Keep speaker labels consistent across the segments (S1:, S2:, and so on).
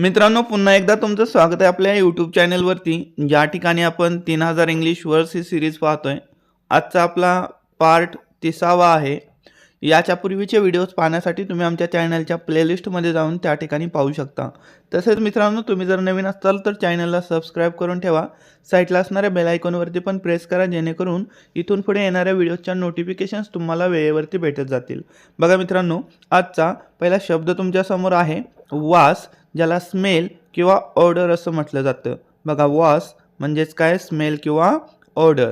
S1: मित्रांनो पुन्हा एकदा तुमचं स्वागत आहे आपल्या यूट्यूब चॅनलवरती ज्या ठिकाणी आपण तीन हजार इंग्लिश वर्ड्स ही सिरीज पाहतोय. आजचा आपला पार्ट तिसावा आहे. याच्या पूर्वीचे व्हिडिओज पाहण्यासाठी तुम्ही आमच्या चॅनलच्या प्लेलिस्टमध्ये जाऊन त्या ठिकाणी पाहू शकता. तसेच मित्रांनो तुम्ही जर नवीन असाल तर चॅनलला सबस्क्राईब करून ठेवा. साईटला असणाऱ्या बेल आयकॉनवरती पण प्रेस करा जेणेकरून इथून पुढे येणाऱ्या व्हिडिओजच्या नोटिफिकेशन्स तुम्हाला वेळेवरती भेटत जातील. बघा मित्रांनो आजचा पहिला शब्द तुमच्यासमोर आहे. वास. ज्याला स्मेल किंवा ऑर्डर असं म्हटलं जातं. बघा वॉस म्हणजेच काय? स्मेल किंवा ऑर्डर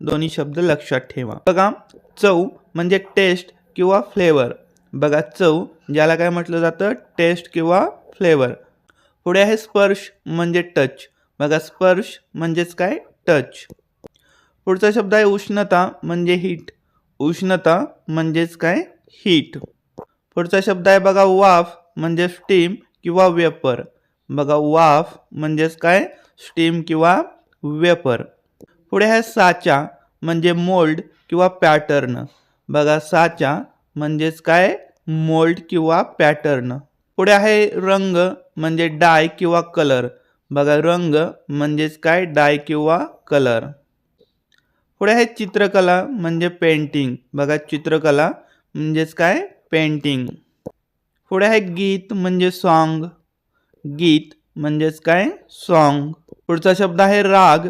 S1: दोन्ही शब्द लक्षात ठेवा. बघा चव म्हणजे टेस्ट किंवा फ्लेवर बघा चव ज्याला काय म्हटलं जातं? टेस्ट किंवा फ्लेवर पुढे आहे स्पर्श म्हणजे टच बघा स्पर्श म्हणजेच काय? टच पुढचा शब्द आहे उष्णता म्हणजे हीट उष्णता म्हणजेच काय? हीट पुढचा शब्द आहे बघा वाफ म्हणजे स्टीम किंवा वेपर बघा वाफ म्हणजेच काय? स्टीम किंवा वेपर पुढे आहे साचा म्हणजे मोल्ड किंवा पॅटर्न. बघा साचा म्हणजेच काय? मोल्ड किंवा पॅटर्न. पुढे आहे रंग म्हणजे डाय किंवा कलर. बघा रंग म्हणजेच काय? डाय किंवा कलर. पुढे आहे चित्रकला म्हणजे पेंटिंग. बघा चित्रकला म्हणजेच काय? पेंटिंग. पुढे आहे गीत म्हणजे सॉन्ग गीत म्हणजेच काय? सॉन्ग पुढचा शब्द आहे राग,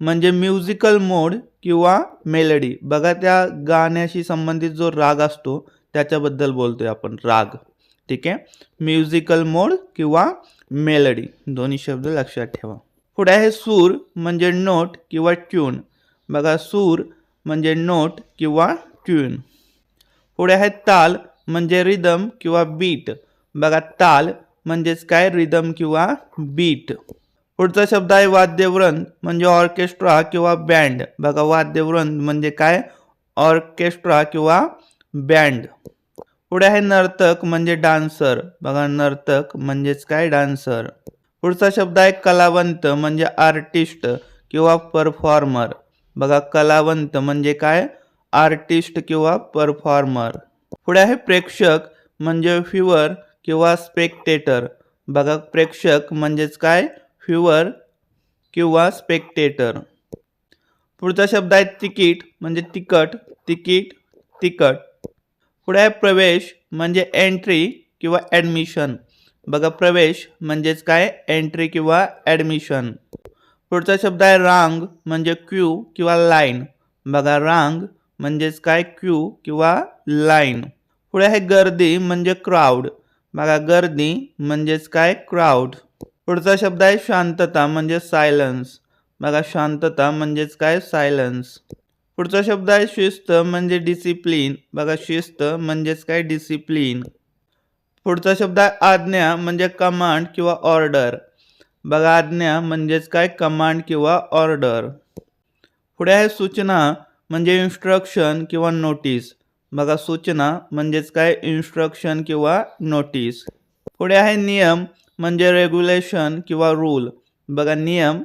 S1: म्हणजे म्युझिकल मोड किंवा मेलडी बघा त्या गाण्याशी संबंधित जो राग असतो, त्याच्याबद्दल बोलतोय आपण, राग. ठीक आहे? म्युझिकल मोड किंवा मेलडी दोन्ही शब्द लक्षात ठेवा. पुढे आहे सूर, म्हणजे नोट किंवा ट्यून बघा, सूर म्हणजे नोट किंवा ट्यून पुढे आहे ताल म्हणजे रिदम किंवा बीट बघा ताल म्हणजेच काय? रिदम किंवा बीट पुढचा शब्द आहे वाद्यवृंद म्हणजे ऑर्केस्ट्रा किंवा बँड बघा वाद्यवृंद म्हणजे काय? ऑर्केस्ट्रा किंवा बँड पुढे आहे नर्तक म्हणजे डान्सर बघा नर्तक म्हणजेच काय? डान्सर पुढचा शब्द आहे कलावंत म्हणजे आर्टिस्ट किंवा परफॉर्मर बघा कलावंत म्हणजे काय? आर्टिस्ट किंवा परफॉर्मर पुढे आहे प्रेक्षक म्हणजे व्ह्युअर किंवा स्पेक्टेटर. बघा प्रेक्षक म्हणजेच काय? व्ह्युअर किंवा स्पेक्टेटर. पुढचा शब्द आहे तिकीट म्हणजे तिकट तिकीट तिकट पुढे आहे प्रवेश म्हणजे एंट्री किंवा ॲडमिशन. बघा प्रवेश म्हणजेच काय? एंट्री किंवा ॲडमिशन. पुढचा शब्द आहे रांग म्हणजे क्यू किंवा लाईन. बघा रांग म्हणजेच काय? क्यू किंवा लाईन पुढे आहे गर्दी म्हणजे क्राऊड बघा गर्दी म्हणजेच काय? क्राऊड पुढचा शब्द आहे शांतता म्हणजे सायलन्स बघा शांतता म्हणजेच काय? सायलन्स पुढचा शब्द आहे शिस्त म्हणजे डिसिप्लिन बघा शिस्त म्हणजेच काय? डिसिप्लिन पुढचा शब्द आहे आज्ञा म्हणजे कमांड किंवा ऑर्डर बघा आज्ञा म्हणजेच काय? कमांड किंवा ऑर्डर पुढे आहे सूचना म्हणजे इन्स्ट्रक्शन किंवा नोटीस बघा, सूचना म्हणजेच काय? इन्स्ट्रक्शन किंवा नोटीस पुढे आहे नियम म्हणजे रेग्युलेशन किंवा रूल बघा, नियम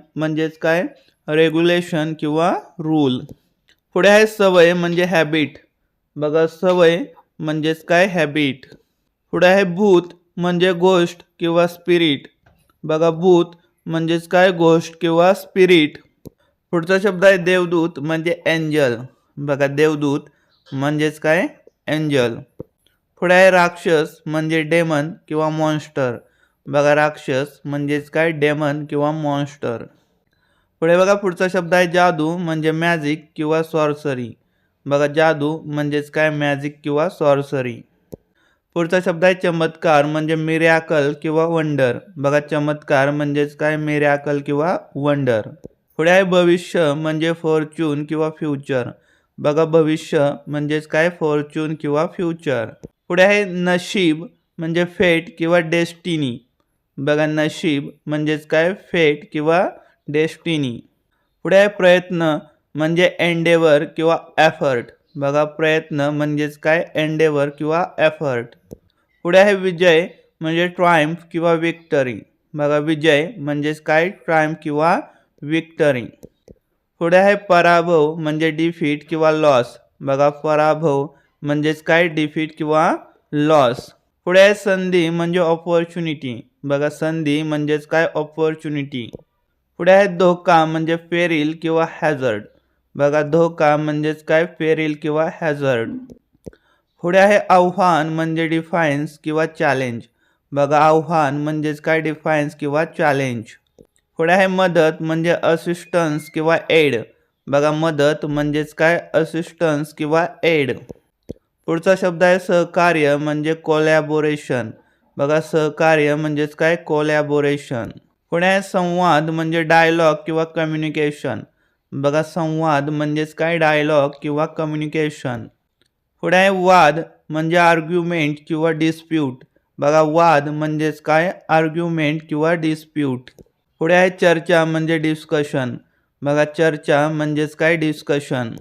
S1: काय? रेग्युलेशन किंवा रूल पुढे आहे सवय म्हणजे हॅबिट बघा, सवय म्हणजेच काय? हॅबिट आहे भूत म्हणजे गोष्ट किंवा स्पिरिट बघा, भूत म्हणजेच काय? गोष्ट किंवा स्पिरिट पुढचा शब्द आहे देवदूत म्हणजे एंजल. बघा देवदूत म्हणजेच काय? एंजल. पुढे आहे राक्षस म्हणजे डेमन किंवा मॉन्स्टर बघा राक्षस म्हणजेच काय? डेमन किंवा मॉन्स्टर पुढे बघा पुढचा शब्द आहे जादू म्हणजे मॅजिक किंवा सॉर्सरी बघा जादू म्हणजेच काय? मॅजिक किंवा सॉर्सरी पुढचा शब्द आहे चमत्कार म्हणजे मिरॅकल किंवा वंडर बघा चमत्कार म्हणजेच काय? मिरॅकल किंवा वंडर पुढे आहे भविष्य म्हणजे फॉर्च्यून किंवा फ्युचर बघा भविष्य म्हणजेच काय? फॉर्च्यून किंवा फ्युचर पुढे आहे नशीब म्हणजे फेट किंवा डेस्टिनी बघा नशीब म्हणजेच काय? फेट किंवा डेस्टिनी पुढे आहे प्रयत्न म्हणजे एंडेवर किंवा एफर्ट बघा प्रयत्न म्हणजेच काय? एंडेवर किंवा एफर्ट पुढे आहे विजय म्हणजे ट्रायम्फ किंवा विक्टरी बघा विजय म्हणजेच काय? ट्रायम्फ किंवा विक्टरी। पुढे आहे पराभव म्हणजे डिफीट किंवा लॉस बघा पराभव म्हणजेच काय डिफीट किंवा लॉस पुढे आहे संधी म्हणजे ऑपॉर्च्युनिटी बघा संधी म्हणजेच काय ऑपॉर्च्युनिटी पुढे धोका म्हणजे फेरील किंवा हॅझर्ड बघा धोका म्हणजेच काय फेरील किंवा हॅझर्ड पुढे आहे आव्हान म्हणजे डिफायन्स किंवा चॅलेंज बघा आव्हान म्हणजेच काय डिफायन्स किंवा चॅलेंज पुढे आहे मदत म्हणजे असिस्टन्स किंवा एड बघा मदत म्हणजेच काय? असिस्टन्स किंवा एड पुढचा शब्द आहे सहकार्य म्हणजे कोलॅबोरेशन बघा सहकार्य म्हणजेच काय? कोलॅबोरेशन पुढे आहे संवाद म्हणजे डायलॉग किंवा कम्युनिकेशन बघा संवाद म्हणजेच काय? डायलॉग किंवा कम्युनिकेशन पुढे आहे वाद म्हणजे आर्ग्युमेंट किंवा डिस्प्यूट बघा वाद म्हणजेच काय? आर्ग्युमेंट किंवा डिस्प्यूट पुढे आहे चर्चा म्हणजे डिस्कशन बघा, चर्चा म्हणजेच काय डिस्कशन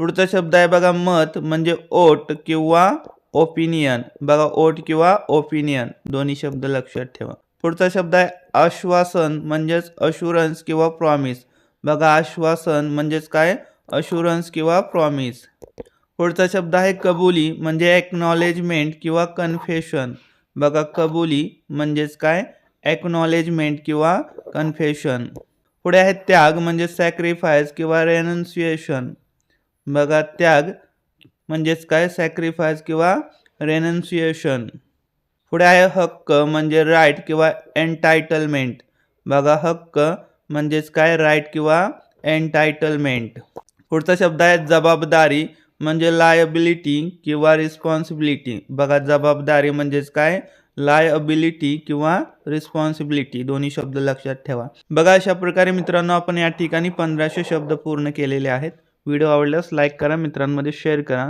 S1: पुढचा शब्द आहे बघा, मत म्हणजे ओट किंवा ओपिनियन बघा, ओट किंवा ओपिनियन दोन्ही शब्द लक्षात ठेवा. पुढचा शब्द आहे आश्वासन म्हणजेच अशुरन्स किंवा प्रॉमिस बघा, आश्वासन म्हणजेच काय? अशुरन्स किंवा प्रॉमिस पुढचा शब्द आहे कबुली म्हणजे एक्नॉलेजमेंट किंवा कन्फेशन बघा, कबुली म्हणजेच काय? एक्नॉलेजमेंट किंवा कन्फेशन. पुढे आहे त्याग म्हणजे सॅक्रिफाईस किंवा रेनन्सिएशन बघा, त्याग म्हणजेच काय? सॅक्रिफाईस किंवा रेनन्सिएशन पुढे आहे हक्क म्हणजे राईट किंवा एन्टायटलमेंट बघा, हक्क म्हणजेच काय? राईट किंवा एन्टायटलमेंट पुढचा शब्द आहे जबाबदारी म्हणजे लायबिलिटी किंवा रिस्पॉन्सिबिलिटी बघा, जबाबदारी म्हणजेच काय? लायबिलिटी किंवा रिस्पॉन्सिबिलिटी दोन्ही शब्द लक्षात ठेवा. बघा अशा प्रकारे मित्रांनो आपण या ठिकाणी पंधराशे शब्द पूर्ण केलेले आहेत. व्हिडिओ आवडल्यास लाईक करा मित्रांमध्ये शेअर करा.